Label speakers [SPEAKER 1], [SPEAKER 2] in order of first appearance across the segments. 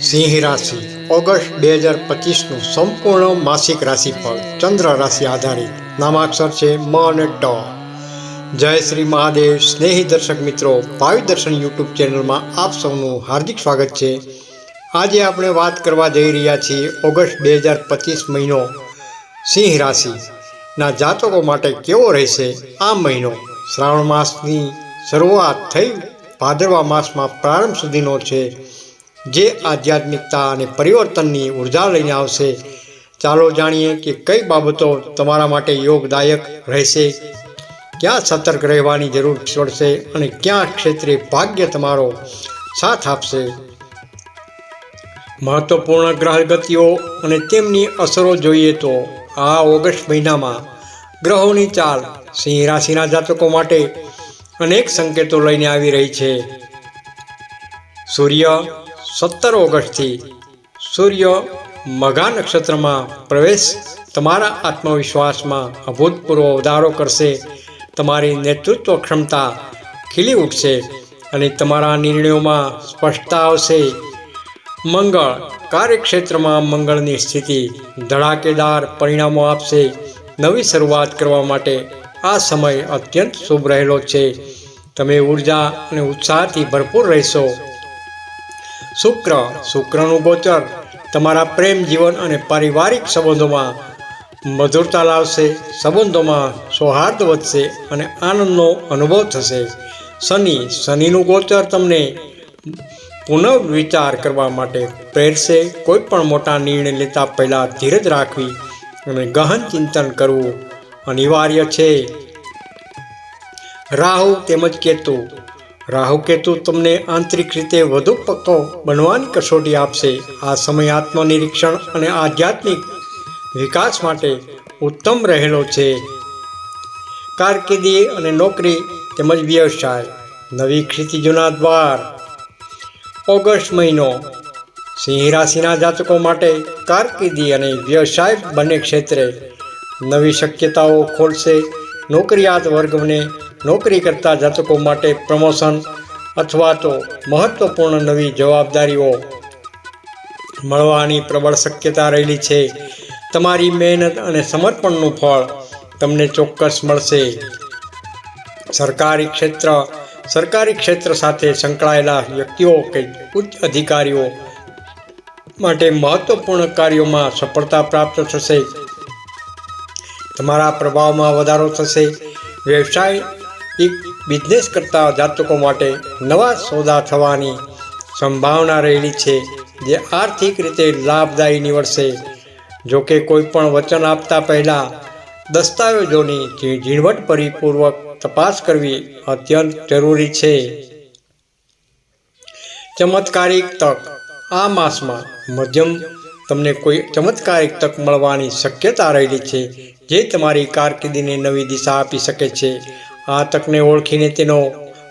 [SPEAKER 1] સિંહ રાશિ, ઓગસ્ટ બે હજાર પચીસનું સંપૂર્ણ માસિક રાશિફળ, ચંદ્ર રાશિ આધારિત. નામાક્ષર છે મ અને ટ. જય શ્રી મહાદેવ. સ્નેહી દર્શક મિત્રો, ભાવિ દર્શન યુટ્યુબ ચેનલમાં આપ સૌનું હાર્દિક સ્વાગત છે. આજે આપણે વાત કરવા જઈ રહ્યા છીએ ઓગસ્ટ બે હજાર પચીસ મહિનો. સિંહ રાશિના જાતકો માટે કેવો રહેશે આ મહિનો? શ્રાવણ માસની શરૂઆત થઈ, ભાદરવા માસમાં પ્રારંભ સુધીનો છે. જે આધ્યાત્મિકતા અને પરિવર્તનની ઊર્જા લઈને આવશે. ચાલો જાણીએ કે કઈ બાબતો તમારા માટે યોગદાયક રહેશે, ક્યાં સતર્ક રહેવાની જરૂર પડશે અને ક્યાં ક્ષેત્રે ભાગ્ય તમારો સાથ આપશે. મહત્વપૂર્ણ ગ્રહ ગતિઓ અને તેમની અસરો જોઈએ તો આ ઓગસ્ટ મહિનામાં ગ્રહોની ચાલ સિંહ રાશિના જાતકો માટે અનેક સંકેતો લઈને આવી રહી છે. સૂર્ય સત્તર ઓગસ્ટથી સૂર્ય મઘા નક્ષત્રમાં પ્રવેશ તમારા આત્મવિશ્વાસમાં અભૂતપૂર્વ વધારો કરશે. તમારી નેતૃત્વ ક્ષમતા ખીલી ઉઠશે અને તમારા નિર્ણયોમાં સ્પષ્ટતા આવશે. મંગળ કાર્યક્ષેત્રમાં મંગળની સ્થિતિ ધડાકેદાર પરિણામો આપશે. નવી શરૂઆત કરવા માટે આ સમય અત્યંત શુભ રહેલો છે. તમે ઊર્જા અને ઉત્સાહથી ભરપૂર રહેશો. શુક્ર, શુક્રનું ગોચર. તમારા પ્રેમ, જીવન અને પારિવારિક સંબંધોમાં મધુરતા લાવશે, સંબંધોમાં સૌહાર્દ વધશે અને આનંદનો અનુભવ થશે. શનિ, શનિનું ગોચર તમને પુનર્વિચાર કરવા માટે પ્રેરશે. કોઈ પણ મોટા નિર્ણય લેતા પહેલાં ધીરજ રાખવી અને ગહન ચિંતન કરવું અનિવાર્ય છે. રાહુ તેમજ કેતુ રાહુ કેતુ તમને આંતરિક રીતે વધુ પક્કો બનવાની કસોટી આપશે. આ સમય આત્મનિરીક્ષણ અને આધ્યાત્મિક વિકાસ માટે ઉત્તમ રહેલો છે. કારકિર્દી અને નોકરી તેમજ વ્યવસાય. નવી ક્ષિતિજોના દ્વાર. ઓગસ્ટ મહિનો. સિંહ રાશિના જાતકો માટે કારકિર્દી અને વ્યવસાય બંને ક્ષેત્રે નવી શક્યતાઓ ખોલશે. નોકરિયાત વર્ગને નોકરી કરતા જાતકો માટે પ્રમોશન અથવા તો મહત્વપૂર્ણ નવી જવાબદારીઓ મળવાની પ્રબળ શક્યતા રહેલી છે. તમારી મહેનત અને સમર્પણનું ફળ તમને ચોક્કસ મળશે. સરકારી ક્ષેત્ર સરકારી ક્ષેત્ર સાથે સંકળાયેલા વ્યક્તિઓ કે ઉચ્ચ અધિકારીઓ માટે મહત્વપૂર્ણ કાર્યોમાં સફળતા પ્રાપ્ત થશે. તમારા પ્રભાવમાં વધારો થશે. વ્યવસાય એક બિઝનેસ કરતા જાતકો માટે નવા સોદા થવાની સંભાવના રહેલી છે જે આર્થિક રીતે લાભદાયી નીવડશે. જોકે કોઈ પણ વચન આપતા પહેલાં દસ્તાવેજોની ઝીણવટ પરિપૂર્વક તપાસ કરવી અત્યંત જરૂરી છે. ચમત્કારિક તક. આ માસમાં મધ્યમ તમને કોઈ ચમત્કારિક તક મળવાની શક્યતા રહેલી છે જે તમારી કારકિર્દીને નવી દિશા આપી શકે છે. આ તકને ઓળખીને તેનો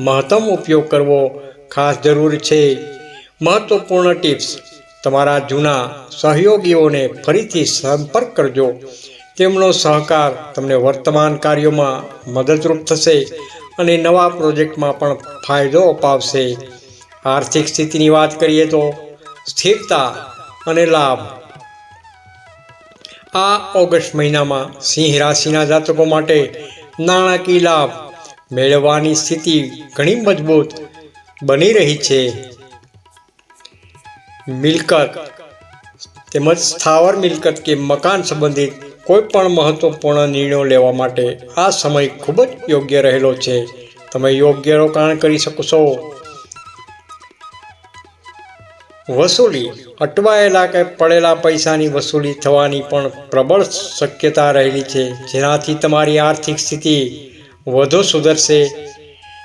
[SPEAKER 1] મહત્તમ ઉપયોગ કરવો ખાસ જરૂરી છે. મહત્વપૂર્ણ ટિપ્સ. તમારા જૂના સહયોગીઓને ફરીથી સંપર્ક કરજો. તેમનો સહકાર તમને વર્તમાન કાર્યોમાં મદદરૂપ થશે અને નવા પ્રોજેક્ટમાં પણ ફાયદો અપાવશે. આર્થિક સ્થિતિની વાત કરીએ તો સ્થિરતા અને લાભ. આ ઓગસ્ટ મહિનામાં સિંહ રાશિના જાતકો માટે નાણાકીય લાભ. મેળવવાની સ્થિતિ ઘણી મજબૂત બની રહી છે. મિલકત તેમજ સ્થાવર મિલકત કે મકાન સંબંધિત કોઈ પણ મહત્વપૂર્ણ નિર્ણયો લેવા માટે આ સમય ખૂબ જ યોગ્ય રહેલો છે. તમે યોગ્ય રોકાણ કરી શકશો. વસૂલી, અટવાયેલા કે પડેલા પૈસાની વસૂલી થવાની પણ પ્રબળ શક્યતા રહેલી છે. જેનાથી તમારી આર્થિક સ્થિતિ વધુ સુધરશે.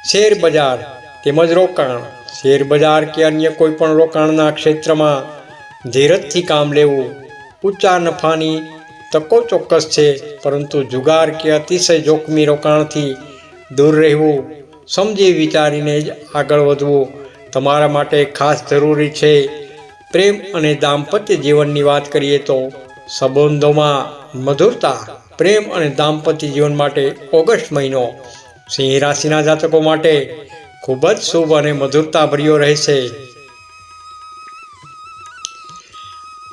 [SPEAKER 1] શેર બજાર તેમજ રોકાણ. શેર બજાર કે અન્ય કોઈ પણ રોકાણના ક્ષેત્રમાં ધીરજથી કામ લેવું ઊંચા નફાની તકો ચોક્કસ છે, પરંતુ જુગાર કે અતિશય જોખમી રોકાણથી દૂર રહેવું, સમજી વિચારીને જ આગળ વધવું તમારા માટે ખાસ જરૂરી છે. પ્રેમ અને દાંપત્ય જીવનની વાત કરીએ તો સંબંધોમાં મધુરતા, પ્રેમ અને દાંપત્ય જીવન માટે ઓગસ્ટ મહિનો સિંહ રાશિના જાતકો માટે ખૂબ જ શુભ અને મધુરતાભર્યો રહેશે.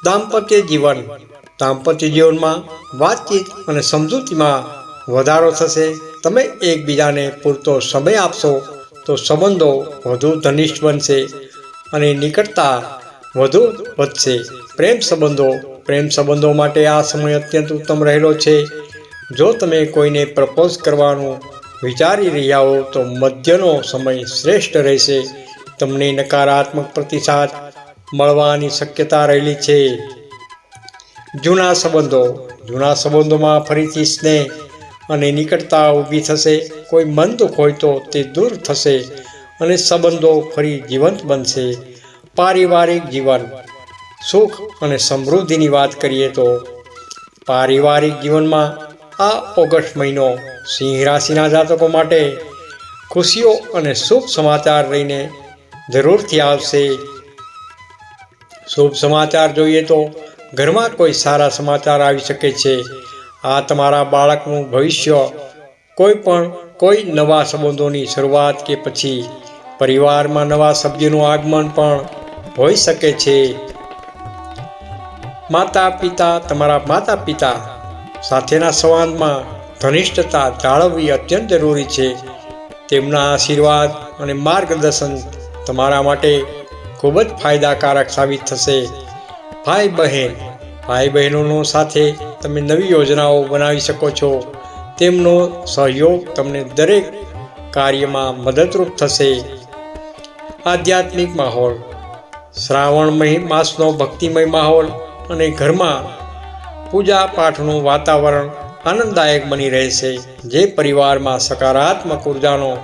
[SPEAKER 1] દાંપત્ય જીવન. દાંપત્ય જીવનમાં વાતચીત અને સમજૂતીમાં વધારો થશે. તમે એકબીજાને પૂરતો સમય આપશો. તો સંબંધો વધુ ઘનિષ્ઠ બનશે અને નિકટતા વધુ વધશે. પ્રેમ સંબંધો પ્રેમ સંબંધો માટે આ સમય અત્યંત ઉત્તમ રહેલો છે. જો તમે કોઈને પ્રપોઝ કરવાનું વિચારી રહ્યા હો, તો મધ્યનો સમય શ્રેષ્ઠ રહેશે. તમને નકારાત્મક પ્રતિસાદ મળવાની શક્યતા રહેલી છે. જૂના સંબંધો, જૂના સંબંધોમાં ફરીથી સ્નેહ અને નિકટતા ઊભી થશે. કોઈ મન દુઃખ હોય તો તે દૂર થશે અને સંબંધો ફરી જીવંત બનશે. પારિવારિક જીવન, સુખ અને સમૃદ્ધિની વાત કરીએ તો પારિવારિક જીવનમાં આ ઓગસ્ટ મહિનો સિંહ રાશિના જાતકો માટે ખુશીઓ અને શુભ સમાચાર લઈને જરૂરથી આવશે. શુભ સમાચાર જોઈએ તો ઘરમાં કોઈ સારા સમાચાર આવી શકે છે. આ તમારા બાળકનું ભવિષ્ય કોઈ પણ કોઈ નવા સંબંધોની શરૂઆત કે પછી પરિવારમાં નવા સભ્યનું આગમન પણ હોઈ શકે છે. માતા પિતા તમારા માતા પિતા સાથેના સંવાદમાં ઘનિષ્ઠતા જાળવવી અત્યંત જરૂરી છે. તેમના આશીર્વાદ અને માર્ગદર્શન તમારા માટે ખૂબ જ ફાયદાકારક સાબિત થશે. ભાઈ બહેન ભાઈ બહેનોનો સાથે તમે નવી યોજનાઓ બનાવી શકો છો. તેમનો સહયોગ તમને દરેક કાર્યમાં મદદરૂપ થશે. આધ્યાત્મિક માહોલ, શ્રાવણ માસનો ભક્તિમય માહોલ અને ઘરમાં પૂજા પાઠનું વાતાવરણ આનંદદાયક બની રહેશે. જે પરિવારમાં સકારાત્મક ઉર્જાનો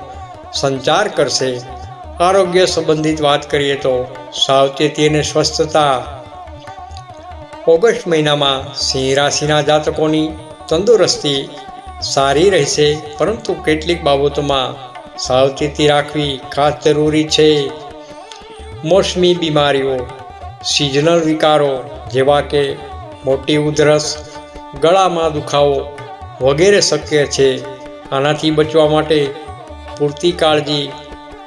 [SPEAKER 1] સંચાર કરશે. આરોગ્ય સંબંધિત વાત કરીએ તો સાવચેતી અને સ્વસ્થતા ઓગસ્ટ મહિનામાં સિંહ રાશિના જાતકોની તંદુરસ્તી સારી રહેશે, પરંતુ કેટલીક બાબતોમાં સાવચેતી રાખવી ખાસ જરૂરી છે. મોસમી બીમારીઓ સિઝનલ વિકારો જેવા કે મોટી ઉધરસ, ગળામાં દુખાવો વગેરે શક્ય છે. આનાથી બચવા માટે પૂરતી કાળજી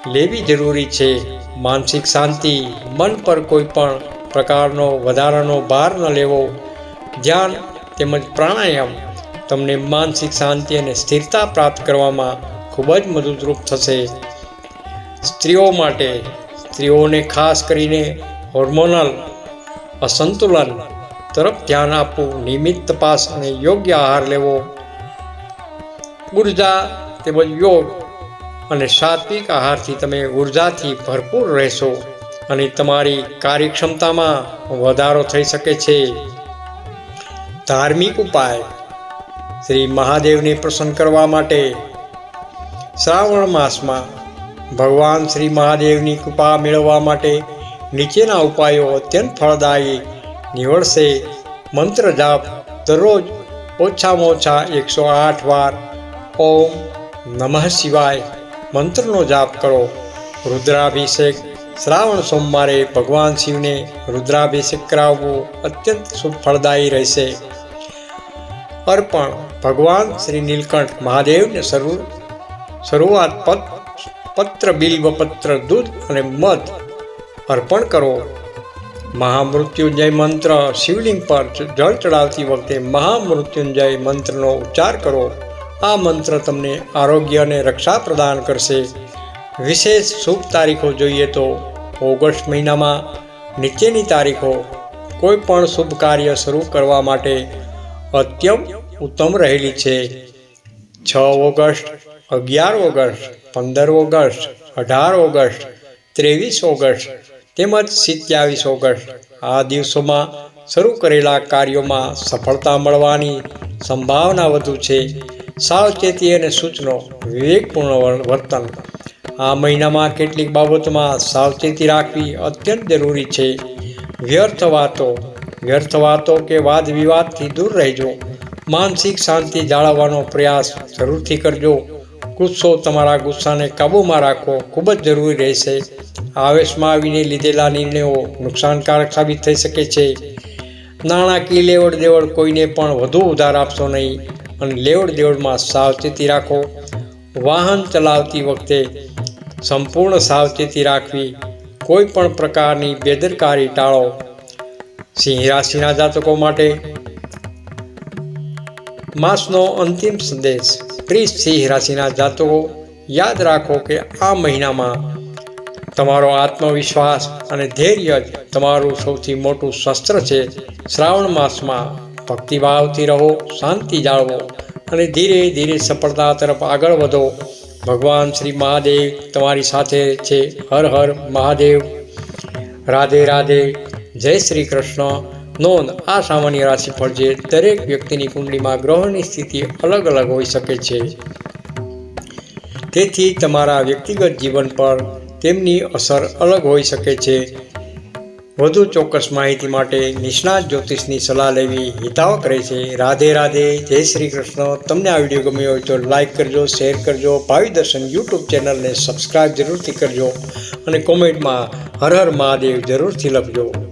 [SPEAKER 1] લેવી જરૂરી છે. માનસિક શાંતિ, મન પર કોઈ પણ પ્રકારનો વધારાનો ભાર ન લેવો. ધ્યાન તેમજ પ્રાણાયામ તમને માનસિક શાંતિ અને સ્થિરતા પ્રાપ્ત કરવામાં ખૂબ જ મદદરૂપ થશે. સ્ત્રીઓ માટે સ્ત્રીઓને ખાસ કરીને હોર્મોનલ અસંતુલન તરફ ધ્યાન આપવું, નિયમિત તપાસ અને યોગ્ય આહાર લેવો. ઊર્જા તેમજ યોગ અને સાત્વિક આહારથી તમે ઉર્જાથી ભરપૂર રહેશો. અને તમારી કાર્યક્ષમતામાં વધારો થઈ શકે છે. ધાર્મિક ઉપાય. શ્રી મહાદેવને પ્રસન્ન કરવા માટે શ્રાવણ માસમાં ભગવાન શ્રી મહાદેવની કૃપા મેળવવા માટે નીચેના ઉપાયો અત્યંત ફળદાયી નીવડશે. મંત્ર જાપ દરરોજ ઓછામાં ઓછા એકસો આઠ વાર. ઓમ નમઃ શિવાય મંત્રનો જાપ કરો. રુદ્રાભિષેક શ્રાવણ સોમવારે ભગવાન શિવને રુદ્રાભિષેક કરાવવો અત્યંત શુભ ફળદાયી રહેશે. અર્પણ ભગવાન શ્રી નીલકંઠ મહાદેવને શરૂ, શરૂઆત પત, પત્ર બિલ્વ, પત્ર દૂધ અને મધ અર્પણ કરો. મહામૃત્યુંજય મંત્ર શિવલિંગ પર જળ ચડાવતી વખતે મહામૃત્યુંજય મંત્રનો ઉચ્ચાર કરો. આ મંત્ર તમને આરોગ્ય અને રક્ષા પ્રદાન કરશે. વિશેષ શુભ તારીખો જોઈએ તો ઓગસ્ટ મહિનામાં નીચેની તારીખો કોઈ પણ શુભ કાર્ય શરૂ કરવા માટે અત્યંત ઉત્તમ રહેલી છે. છ ઓગસ્ટ, અગિયાર ઓગસ્ટ, પંદર ઓગસ્ટ, અઢાર ઓગસ્ટ, ત્રેવીસ ઓગસ્ટ તેમજ સિત્યાવીસ ઓગસ્ટ આ દિવસોમાં શરૂ કરેલા કાર્યોમાં સફળતા મળવાની સંભાવના વધુ છે. સાવચેતી અને સૂચનો વિવેકપૂર્ણ વર્તન આ મહિનામાં કેટલીક બાબતોમાં સાવચેતી રાખવી અત્યંત જરૂરી છે. વ્યર્થ વાતો વ્યર્થ વાતો કે વાદ વિવાદથી દૂર રહેજો. માનસિક શાંતિ જાળવવાનો પ્રયાસ જરૂરથી કરજો. ગુસ્સો તમારા ગુસ્સાને કાબૂમાં રાખવો ખૂબ જ જરૂરી રહેશે. આવેશમાં આવીને લીધેલા નિર્ણયો નુકસાનકારક સાબિત થઈ શકે છે. નાણાકીય લેવડ દેવડ કોઈને પણ વધુ ઉધાર આપશો નહીં અને લેવડ દેવડમાં સાવચેતી રાખો. વાહન ચલાવતી વખતે સંપૂર્ણ સાવચેતી રાખવી કોઈ પણ પ્રકારની બેદરકારી ટાળો. સિંહ રાશિના જાતકો માટે માસનો અંતિમ સંદેશ. ત્રીસ સિંહ રાશિના જાતકો, યાદ રાખો કે આ મહિનામાં તમારો આત્મવિશ્વાસ અને ધૈર્ય જ તમારું સૌથી મોટું શસ્ત્ર છે. શ્રાવણ માસમાં ભક્તિભાવથી રહો, શાંતિ જાળવો અને ધીરે ધીરે સફળતા તરફ આગળ વધો. ભગવાન શ્રી મહાદેવ તમારી સાથે છે. હર હર મહાદેવ. રાધે રાધે. જય શ્રી કૃષ્ણ. નોંધ, આ સામાન્ય રાશિફળ જે દરેક વ્યક્તિની કુંડલીમાં ગ્રહોની સ્થિતિ અલગ અલગ હોઈ શકે છે. તેથી તમારા વ્યક્તિગત જીવન પર તેમની અસર અલગ હોઈ શકે છે. વધુ ચોક્કસ માહિતી માટે નિષ્ણાત જ્યોતિષની સલાહ લેવી હિતાવક રહે છે. રાધે રાધે, જય શ્રી કૃષ્ણ. તમને આ વીડિયો ગમ્યો હોય તો લાઈક કરજો, શેર કરજો, ભાવિ દર્શન યુટ્યુબ ચેનલને સબસ્ક્રાઈબ જરૂરથી કરજો અને કોમેન્ટમાં હર હર મહાદેવ જરૂરથી લખજો.